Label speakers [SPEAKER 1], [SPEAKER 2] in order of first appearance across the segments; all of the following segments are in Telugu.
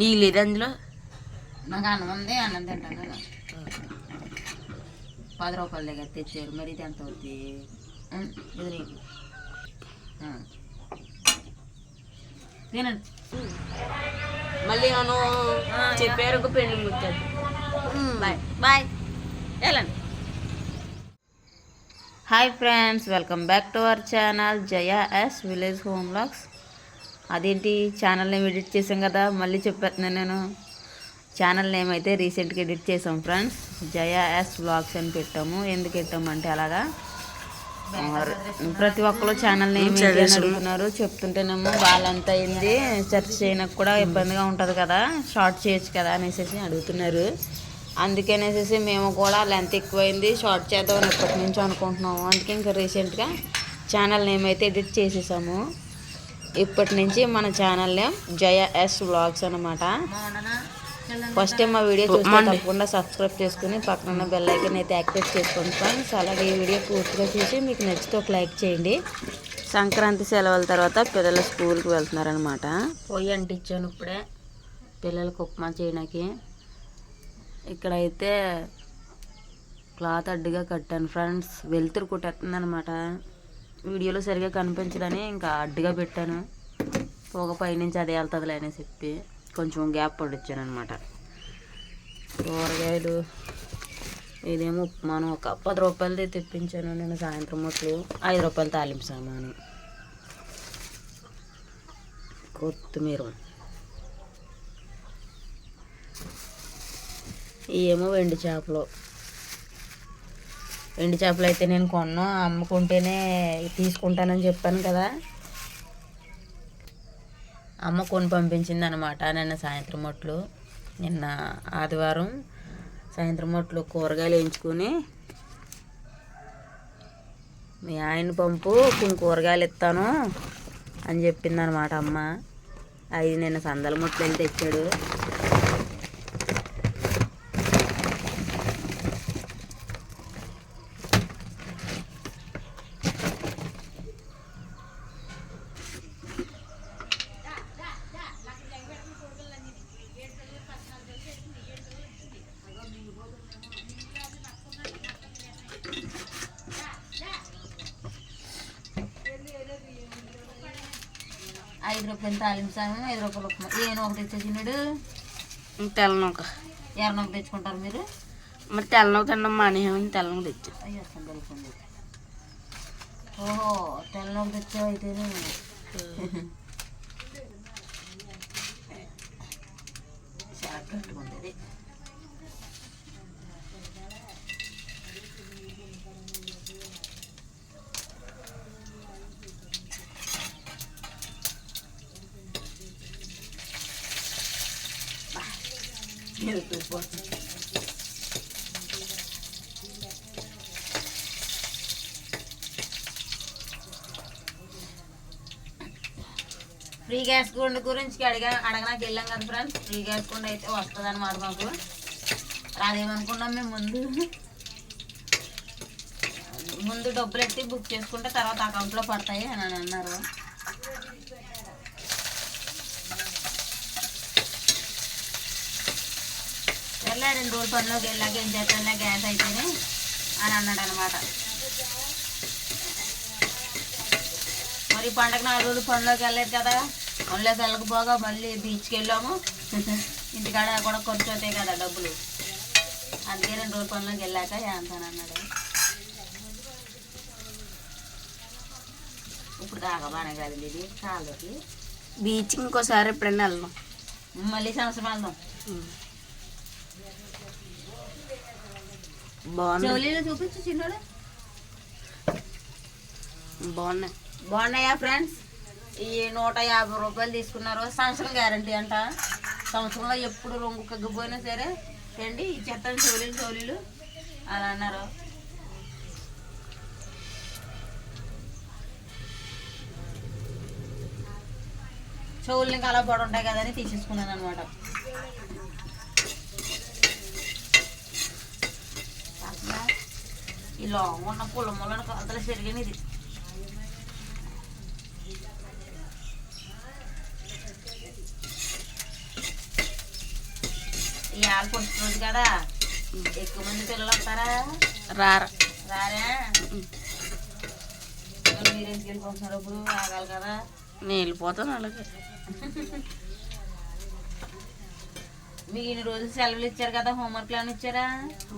[SPEAKER 1] నీళ్ళు లేదు అందులో?
[SPEAKER 2] నాకు అన్నం ఉంది అన్నం తింటాను కదా. పది రూపాయల దగ్గర తెచ్చారు మరి ఇది ఎంత అవుతుంది ఇది నీకు. తినండి.
[SPEAKER 1] మళ్ళీ మనం చెప్పారు ఒక పెళ్ళి ముచ్చట. బాయ్. బాయ్. వెళ్ళండి.
[SPEAKER 2] Hi friends welcome back to our channel Jaya S village home blogs అదేంటి? ఛానల్ నేమ్ ఎడిట్ చేసాం కదా మళ్ళీ చెప్పేస్తున్నాను నేను. ఛానల్ నేమ్ అయితే రీసెంట్గా ఎడిట్ చేసాం ఫ్రెండ్స్ జయ ఎస్ బ్లాగ్స్ అని పెట్టాము. ఎందుకు పెట్టామంటే అలాగా? ప్రతి ఒక్కరు ఛానల్ నేమ్ అడుగుతున్నారు. చెప్తుంటేనేమో వాళ్ళంత అయింది సెర్చ్ చేయడానికి కూడా ఇబ్బందిగా ఉంటుంది కదా షార్ట్ చేయొచ్చు కదా అనేసి అడుగుతున్నారు. అందుకనేసి మేము కూడా లెంత్ ఎక్కువైంది షార్ట్ చేద్దామని ఎప్పటి నుంచో అనుకుంటున్నాము. అందుకే ఇంకా రీసెంట్గా ఛానల్ నేమ్ అయితే ఎడిట్ చేసేసాము. ఇప్పటి నుంచి మన channel name Jaya S vlogs అనమాట ఫస్ట్ టైం మా వీడియో చూస్తే తప్పకుండా సబ్స్క్రైబ్ చేసుకుని పక్కన బెల్ ఐకన్ అయితే యాక్టివేట్ చేసుకోండి ఫ్రెండ్స్ అలాగే ఈ వీడియో పూర్తిగా చూసి మీకు నచ్చితే ఒక లైక్ చేయండి. సంక్రాంతి సెలవుల తర్వాత పిల్లలు స్కూల్కి వెళ్తున్నారనమాట పొయ్యి అంటించాను ఇప్పుడే. పిల్లలకు ఉప్మా చేయడానికి. ఇక్కడైతే క్లాత్ అడ్డుగా కట్టాను ఫ్రెండ్స్ వెలుతురు కుట్టేస్తుంది అనమాట వీడియోలో సరిగా కనిపించడని ఇంకా అడ్డుగా పెట్టాను. పొగ పైనుంచి అదే వెళ్తుందిలే అని చెప్పి కొంచెం గ్యాప్ పడిచ్చాను అనమాట కూరగాయలు ఇదేమో ఉప్మాను ఒక పది రూపాయలది తెప్పించాను. నేను సాయంత్రం మొట్లు ఐదు రూపాయలు తాలింపు సామాను. కొత్తిమీర. ఏమో వెండి చేపలు. ఎండు చేపలు అయితే నేను కొన్నా అమ్ముకుంటేనే తీసుకుంటానని చెప్పాను కదా. అమ్మ కొని పంపించింది అనమాట నిన్న సాయంత్రం మొట్లు నిన్న ఆదివారం సాయంత్రం మొట్లు కూరగాయలు వేయించుకుని మీ ఆయన పంపు కొన్ని కూరగాయలు ఇస్తాను అని చెప్పింది అనమాట అమ్మ. అవి నిన్న సందల మొట్లు వెళ్ళి తెచ్చాడు. ఐదు రూపాయలు తాలించాము ఐదు రూపాయలు ఉప్మా ఏను ఒకటి తెచ్చేసినాడు
[SPEAKER 1] తెల్లనొక
[SPEAKER 2] ఎర్ర ఒకటి తెచ్చుకుంటారు మీరు
[SPEAKER 1] మరి తెల్లనొక తిన్నాం మానేమని తెల్లనొక తెచ్చాం
[SPEAKER 2] అయ్యో అసలు తెలుస్తుంది ఓహో తెల్లలోకి తెచ్చావు అయితేనే ఎరుపుపోతుంది. ఫ్రీ గ్యాస్ గుండు గురించి అడిగా అడగడానికి వెళ్ళాం కదా ఫ్రెండ్స్ ఫ్రీ గ్యాస్ గుండు అయితే వస్తుంది అనమాట మాకు రాదేమనుకున్నాం మేము ముందు ముందు డబ్బులు ఎత్తి బుక్ చేసుకుంటే తర్వాత అకౌంట్లో పడతాయి అని అని అన్నారు వెళ్ళా రెండు రోజులు పనిలోకి వెళ్ళాక ఏం చేస్తానులే గ్యాస్ అయితేనే అని అన్నాడు అనమాట మరి పండగ నాలుగు రోజులు పనిలోకి వెళ్ళలేదు కదా? పనిలోకి వెళ్ళకపోగా మళ్ళీ బీచ్కి వెళ్ళాము. ఇంటికాడ కూడా ఖర్చు అవుతాయి కదా డబ్బులు. అందుకే రెండు రోజులు పనిలోకి వెళ్ళాక అంతాను అన్నాడు. ఇప్పుడు దాకా బాగానే కదండి ఇది కాళ్ళకి
[SPEAKER 1] బీచ్ ఇంకోసారి ఎప్పుడైనా వెళ్దాం.
[SPEAKER 2] మళ్ళీ సంవత్సరం వెళ్దాం. చెవులీలు చూపించు చిన్నోడు.
[SPEAKER 1] బాగున్నాయి.
[SPEAKER 2] బాగున్నాయా ఫ్రెండ్స్? ఈ నూట యాభై రూపాయలు తీసుకున్నారు. సంవత్సరం గ్యారంటీ అంట. సంవత్సరంలో ఎప్పుడు రొంగు కగ్గిపోయినా సరే రండి ఈ చెత్త చోలీలు చోలీలు అలా అన్నారు. చెవులు ఇంకా అలా ఉంటాయి కదని తీసేసుకున్నాను అనమాట ఈ లాంగ్ ఉన్న పుల్ల ముళ్ళను కొలతలు సరిగినది ఇవాళ ఫస్ట్ రోజు కదా. ఎక్కువ మంది పిల్లలు వస్తారా?
[SPEAKER 1] రారా.
[SPEAKER 2] రారా? మీరు ఎందుకు వెళ్ళిపోతున్నారు ఇప్పుడు? ఆగాలి కదా.
[SPEAKER 1] నేను వెళ్ళిపోతాను అలాగే
[SPEAKER 2] మీకు ఇన్ని రోజులు సెలవులు ఇచ్చారు కదా హోంవర్క్లు ఏమైనా ఇచ్చారా?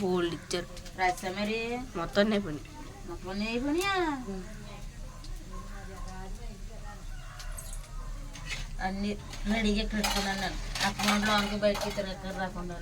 [SPEAKER 1] హోల్డ్ ఇచ్చారు.
[SPEAKER 2] రాస్తా మరి?
[SPEAKER 1] మొత్తం పని
[SPEAKER 2] మొత్తం అయిపోయినాయా? అన్ని రెడీగా పెట్టుకున్నాను నేను. అకౌంట్ లోన్కి బయటకి తిరగక రాకుండా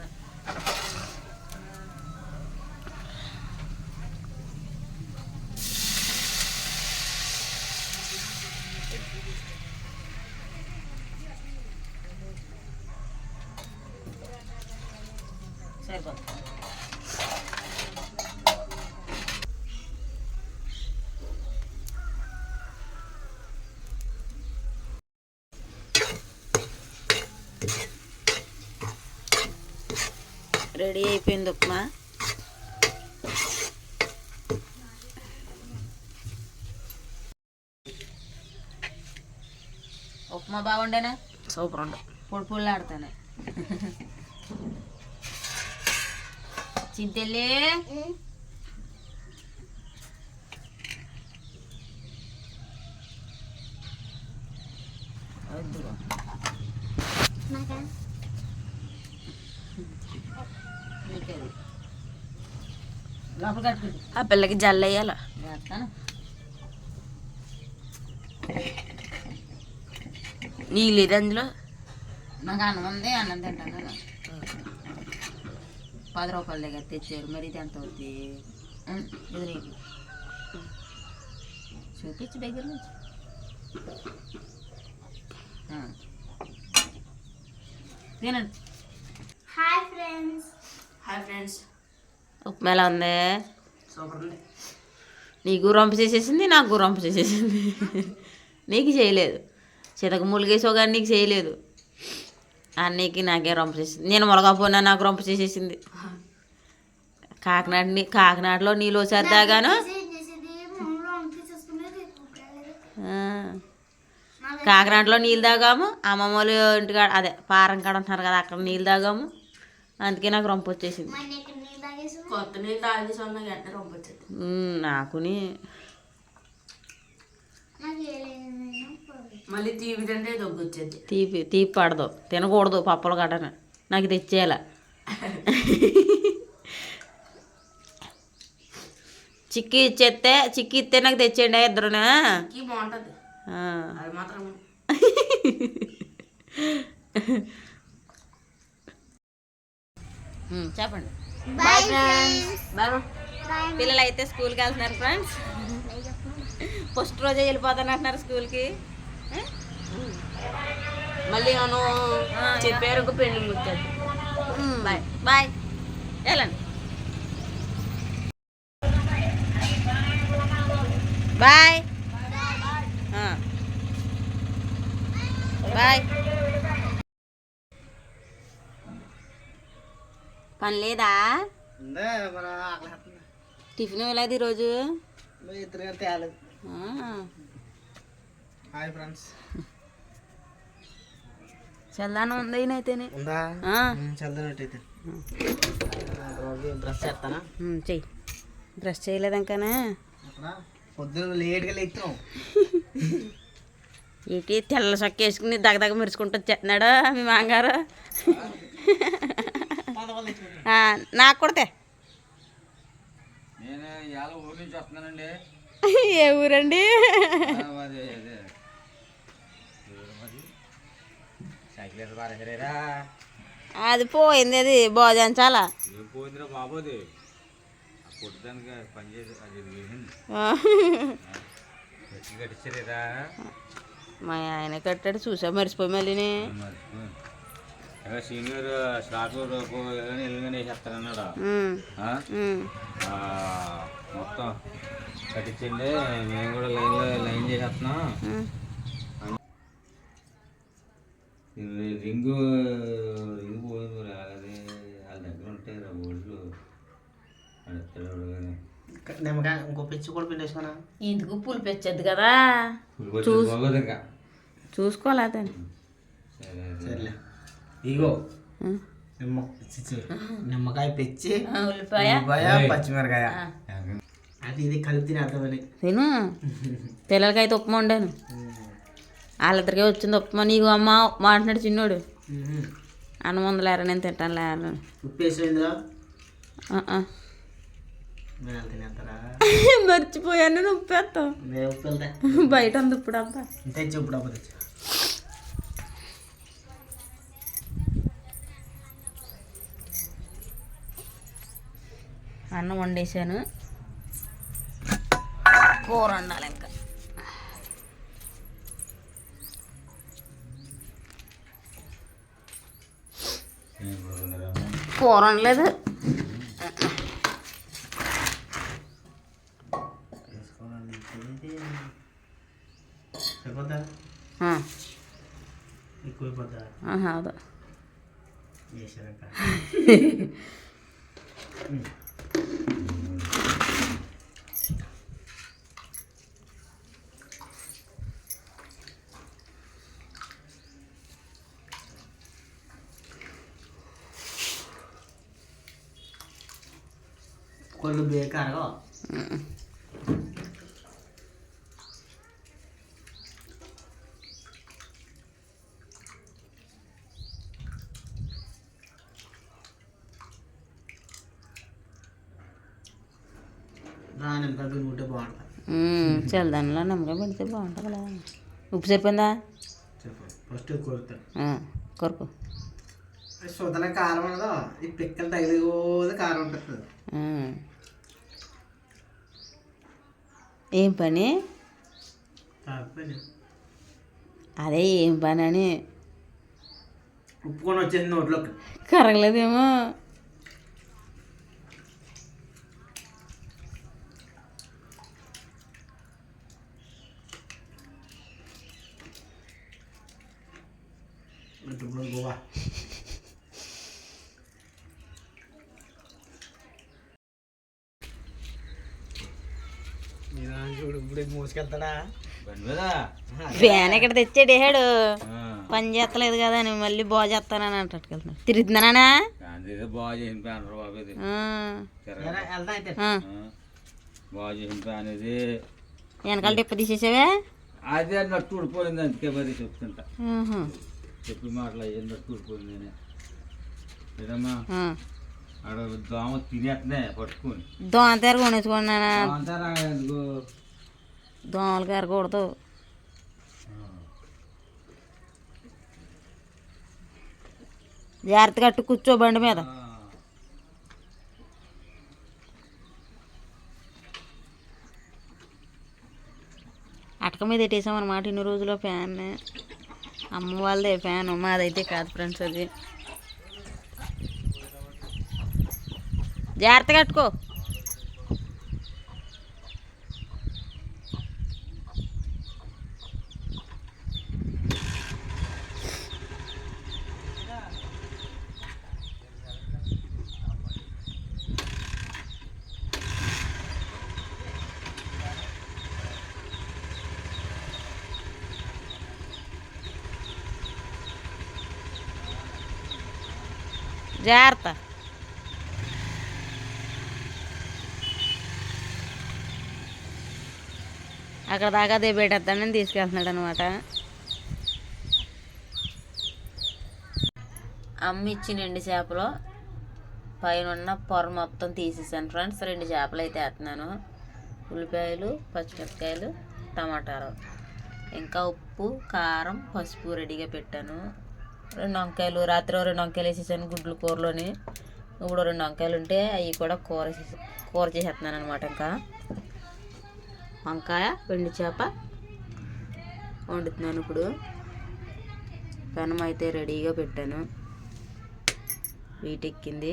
[SPEAKER 2] రెడీ అయిపోయింది ఉప్మా. ఉప్మా బాగుండేనా?
[SPEAKER 1] సూపర్ ఉండు.
[SPEAKER 2] పొడి పొడి ఆడతానే. చింతెల్లి. వద్దుగో.
[SPEAKER 1] ఆ పిల్లకి జల్లు వేయాల?
[SPEAKER 2] వేస్తాను.
[SPEAKER 1] నీళ్ళు లేదు అందులో.
[SPEAKER 2] నాకు అన్నం ఉంది అన్నం తింటాను కదా పది రూపాయల దగ్గర తెచ్చారు మరి ఇది ఎంత అవుతుంది ఇది నీకు. చూపించు దగ్గర నుంచి. తినండి.
[SPEAKER 1] హాయ్ ఫ్రెండ్స్
[SPEAKER 2] ఉప్మా ఎలా ఉంది నీకు రంపు చేసేసింది నాకు రంపు చేసేసింది. నీకు చేయలేదు. చితక ములిగేసో కానీ నీకు చేయలేదు. అన్నీకి నాకే రంపు చేసింది. నేను మొలకపోయినా నాకు రంపు చేసేసింది. కాకినాడ నీ- కాకినాడలో నీళ్ళు ఒకసారి తాగాను. కాకినాడలో నీళ్ళు తాగాము అమ్మమ్మ వాళ్ళ ఇంటికాడ అదే పారం కాడ ఉంటున్నారు కదా అక్కడ నీళ్ళు తాగాము అందుకే నాకు రంపు వచ్చేసింది.
[SPEAKER 1] కొత్త నీళ్ళు గంట
[SPEAKER 2] నాకుని
[SPEAKER 1] మళ్ళీ తీపి తింటే
[SPEAKER 2] తీపి తీపి పడదు తినకూడదు పప్పులు గట్టన నాకు తెచ్చేయాల చిక్కి ఇచ్చేస్తే చిక్కి ఇస్తే నాకు తెచ్చేయండి ఇద్దరునా.
[SPEAKER 1] ఈ బాగుంటుంది. అది మాత్రం
[SPEAKER 2] చెప్పండి.
[SPEAKER 1] బాయ్ ఫ్రెండ్స్ బాయ్
[SPEAKER 2] పిల్లలు అయితే స్కూల్కి వెళ్తున్నారు ఫ్రెండ్స్ ఫస్ట్ రోజే వెళ్ళిపోతాను అంటున్నారు స్కూల్కి.
[SPEAKER 1] మళ్ళీ మనం చెప్పారు ఒక పెళ్ళి ముచ్చది
[SPEAKER 2] బాయ్ బాయ్ వెళ్ళండి. బాయ్ పని లేదా టిఫిన్ ఇవ్వలేదు ఈరోజు.
[SPEAKER 3] Hi friends.
[SPEAKER 2] చల్లానం ఉంది.
[SPEAKER 3] చల్లనట్టయితే బ్రష్ చేస్తానా?
[SPEAKER 2] చెయ్యి. బ్రష్ చేయలేదు ఇంకానే
[SPEAKER 3] పొద్దున లేట్గా
[SPEAKER 2] ఏంటి తెల్ల చొక్క వేసుకుని దగదగ మెరుచుకుంటూ వచ్చేస్తున్నాడు మీ మాంగారు నాకు కొడితే ఏ ఊరండి?
[SPEAKER 4] అదే.
[SPEAKER 2] పోయింది అది భోజనం చాలా. మా ఆయన కట్టాడు చూసా మర్చిపోయి మళ్ళీని.
[SPEAKER 4] మరి సీనియర్
[SPEAKER 2] ఉమ్,
[SPEAKER 4] ఆ?
[SPEAKER 2] ఉమ్.
[SPEAKER 4] ఆ, మొత్తం కట్టించండి మేము కూడా లైన్లో లైన్ చేసేస్తున్నాం. రింగు రింగు పోయింది అది వాళ్ళ దగ్గర ఉంటాయి రా ఓట్లు. అడుగుతాడు కానీ.
[SPEAKER 3] నిమ్మకాయ ఇంకో పిచ్చి కూడా పిండేసుకున్నా.
[SPEAKER 2] ఇందుకు పులిపెచ్చద్దు కదా.
[SPEAKER 4] బాగోదు ఇంకా
[SPEAKER 2] చూసుకోవాలి అతను
[SPEAKER 4] సరే.
[SPEAKER 3] సరేలే. ఇగో. నిమ్మకాయ పెచ్చి.
[SPEAKER 2] ఆ, ఉల్లిపాయ.
[SPEAKER 3] పచ్చిమిరకాయ.
[SPEAKER 2] ఆ,
[SPEAKER 3] అది ఇది కలిపి తిని అర్థమని.
[SPEAKER 2] తిను. పిల్లలకైతే ఉప్మా వండాను. వాళ్ళిద్దరికే వచ్చింది ఉప్మా. నీకు అమ్మ ఉప్మా అంటున్నాడు చిన్నోడు అన్నం ఉందలేరా నేను తింటాను
[SPEAKER 3] ఉప్పు తినేస్తారా
[SPEAKER 2] మర్చిపోయాను నేను ఉప్పు వేస్తావు బయట ఉంది ఇప్పుడు అంతా.
[SPEAKER 3] తెచ్చి ఇప్పుడు అప్పుడు తెచ్చి.
[SPEAKER 2] అన్నం వండేసాను కూర వండాలి ఇంకా. కూర వండలేదు.
[SPEAKER 3] వేసుకోవాలండి ఇది సరిపోద్దా
[SPEAKER 2] ఆ,
[SPEAKER 3] ఎక్కువైపోద్దా
[SPEAKER 2] ఆహా, అదో
[SPEAKER 3] వేసారక్క కొళ్ళు బేకారగా. దాని వెనకాల ఉంటే బాగుంటుంది.
[SPEAKER 2] చల్లదానిలో నమ్మకం పెడితే బాగుంటుంది కదా. ఉప్పు సరిపోయిందా?
[SPEAKER 3] చెప్పు ఫస్ట్
[SPEAKER 2] కొరకు.
[SPEAKER 3] కారం ఉండదు ఈ పిక్కలు తగిలిపోతే కారం ఉంటుంది.
[SPEAKER 2] ఏం పని? అదే ఏం పని అని
[SPEAKER 3] ఉప్పుకొని వచ్చేది నోట్లోకి.
[SPEAKER 2] కరగలేదేమో.
[SPEAKER 3] గోవా చూడు ఇప్పుడు మోసుకెళ్తాడా?
[SPEAKER 4] బండి మీద?
[SPEAKER 2] ఫ్యాన్ ఇక్కడ తెచ్చాడేహాడు
[SPEAKER 4] ఆ,
[SPEAKER 2] పని చేస్తలేదు కదా అని మళ్ళీ బాగు చేస్తానని అంటుకెళ్తున్నాడు తిరుగుతున్నానా వెనకాల టిప్ప తీసేసావే?
[SPEAKER 4] అదే నట్టు ఊడిపోయింది అందుకే మరి చెప్తుంటా. చెప్పి మాటలు అయ్యి నట్టు ఊడిపోయింది అని ఏదమ్మా. ఆడ దోమ తినేస్తున్నాయి పట్టుకుని.
[SPEAKER 2] దోమ తెర దోమలు కరకూడదు జాగ్రత్త కట్టు కూర్చో బండి మీద. అటక మీద పెట్టేసాం అనమాట ఇన్ని రోజులు ఫ్యాన్. అమ్మ వాళ్ళదే ఫ్యాన్. మాదైతే కాదు ఫ్రెండ్స్ అది. జాగ్రత్త కట్టుకో. జాగ్రత్త. అక్కడ దాకా అదే పెట్టేస్తానని తీసుకెళ్తున్నాడు అనమాట అమ్మ ఇచ్చిన ఎండు చేపలు పైన ఉన్న పొర మొత్తం తీసేసాను ఫ్రెండ్స్. రెండు చేపలు అయితే వేస్తున్నాను. ఉల్లిపాయలు పచ్చిమిరపకాయలు టమాటాలు. ఇంకా ఉప్పు కారం పసుపు రెడీగా పెట్టాను. రెండు వంకాయలు రాత్రి రెండు వంకాయలు వేసేసాను గుడ్లు కూరలోని. ఇప్పుడు రెండు వంకాయలు ఉంటే అవి కూడా కూర కూర చేసేస్తున్నాను అనమాట ఇంకా. వంకాయ వెండి చేప వండుతున్నాను ఇప్పుడు. పెనం అయితే రెడీగా పెట్టాను. వీటెక్కింది.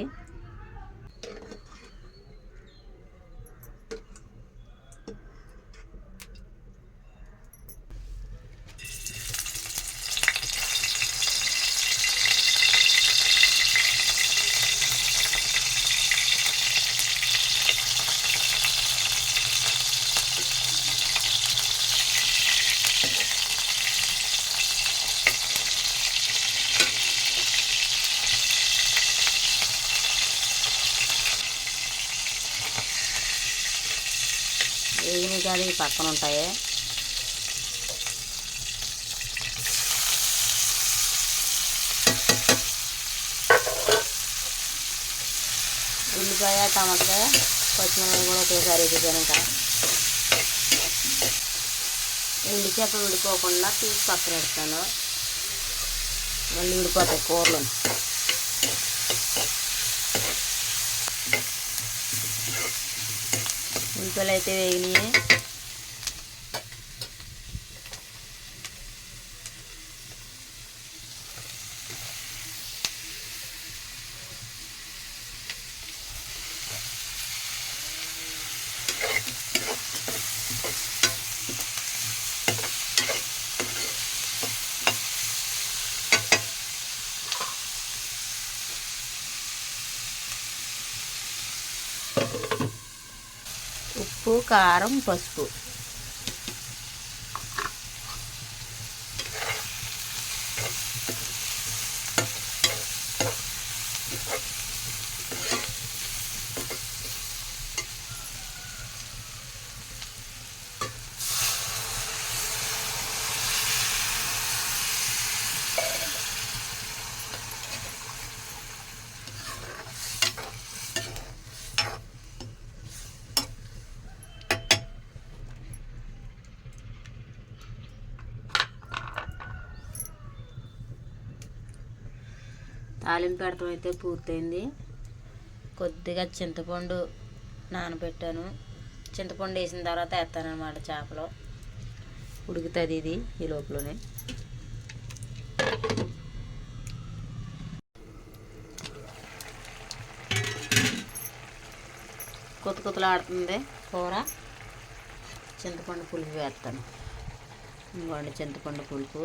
[SPEAKER 2] కాదు పక్కన ఉంటాయి. ఉల్లిపాయ టమాటా పచ్చిమిరపకాయ కూడా ఒకేసారి వేసేసాను ఇంకా. ఎండి చేప విడిపోకుండా తీసి పక్కన పెడతాను. మళ్ళీ విడిపోతాయి కూరలు. ఉల్లిపాయలు అయితే వేగినాయి. ఉప్పు కారం పసుపు. తాలింపు పెడతాం అయితే పూర్తయింది. కొద్దిగా చింతపండు నానబెట్టాను. చింతపండు వేసిన తర్వాత వేస్తాను చేపలో. ఉడుకుతుంది ఇది ఈ లోపలనే. కొత్త కొత్తలు ఆడుతుంది కూర. చింతపండు పులుపు వేస్తాను. ఇంకోండి చింతపండు పులుపు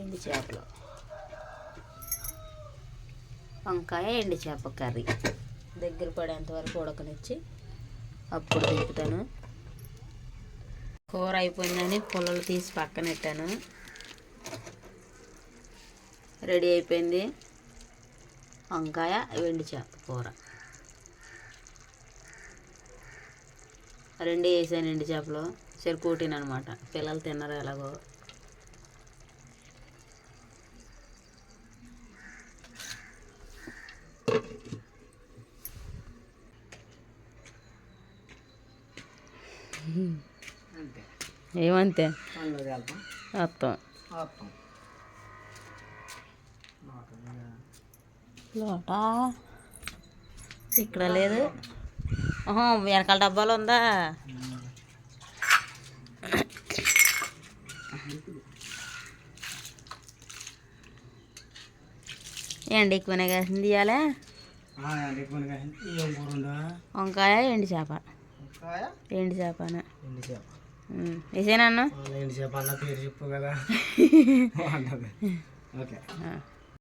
[SPEAKER 2] ఎండు చేపలు. వంకాయ ఎండు చేప కర్రీ. దగ్గర పడేంత వరకు ఉడకనిచ్చి అప్పుడు దింపుతాను కూర అయిపోయిందని పుల్లలు తీసి పక్కన పెట్టాను. రెడీ అయిపోయింది వంకాయ ఎండు చేప కూర. రెండు వేసాను ఎండు చేపలు. సరిపోటీని పిల్లలు తిన్నారు ఎలాగో
[SPEAKER 3] అంతే
[SPEAKER 2] ఏమంతే?
[SPEAKER 3] వస్తాం
[SPEAKER 2] లోట? ఇక్కడ లేదు. వెనకాల డబ్బాలో ఉందా? ఎండ ఎక్కువనే కాసింది ఇవాళ వంకాయ ఎండు చేప. ఎండు చేపన
[SPEAKER 3] ఎండి చేప. చేప అన్న చెప్పు కదా. ఓకే.